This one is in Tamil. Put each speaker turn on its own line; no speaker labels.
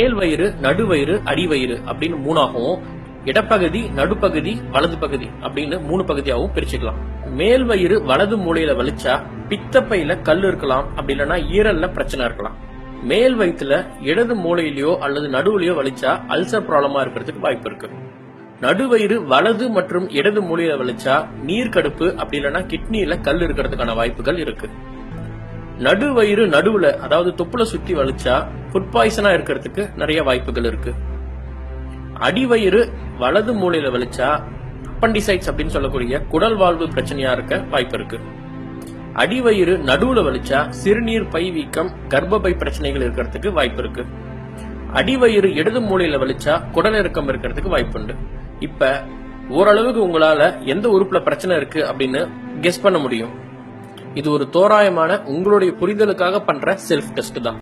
மேல் வயிறு நடுவயிறு அடிவயிறு அப்படின்னு மூணாகவும் இடப்பகுதி நடுப்பகுதி வலது பகுதி அப்படின்னு மூணு பகுதியாகவும் பிரிச்சுக்கலாம். மேல் வயிறு வலது மூலையில வலிச்சா பித்தப்பையில கல் இருக்கலாம். அப்படி இல்லைன்னா ஈரல்ல பிரச்சனை இருக்கலாம். மேல் வயிற்றுல இடது மூலையிலயோ அல்லது நடுவுலையோ வலிச்சா அல்சர் ப்ராப்ளமா இருக்கிறதுக்கு வாய்ப்பு இருக்கு. நடுவயிறு வலது மற்றும் இடது மூலையில வலிச்சா நீர் கடுப்பு அப்படி இல்லைன்னா கிட்னியில கல் இருக்கிறதுக்கான வாய்ப்புகள் இருக்கு. நடுவயிறு நடுவுல அதாவது தொப்புல சுத்தி வலிச்சா ஃபுட் பாய்சனா இருக்கிறதுக்கு நிறைய வாய்ப்புகள் இருக்கு. அடிவயிறு வலது மூலையில வலிச்சா அப்பண்டிசைட்ஸ் அப்படின்னு சொல்லக்கூடிய குடல் வாழ்வு பிரச்சனையா இருக்க வாய்ப்பு இருக்கு. அடிவயிறு நடுவுல வலிச்சா சிறுநீர் பை வீக்கம் கர்ப்பப்பை பிரச்சனைகள் இருக்கிறதுக்கு வாய்ப்பு இருக்கு. அடிவயிறு இடது மூலையில வலிச்சா குடல் இறக்கம் இருக்கிறதுக்கு வாய்ப்புண்டு இப்ப ஓரளவுக்கு உங்களால எந்த உறுப்புல பிரச்சனை இருக்கு அப்படின்னு கெஸ் பண்ண முடியும். இது ஒரு தோராயமான உங்களுடைய புரிதலுக்காக பண்ற செல்ஃப் டெஸ்ட் தான்.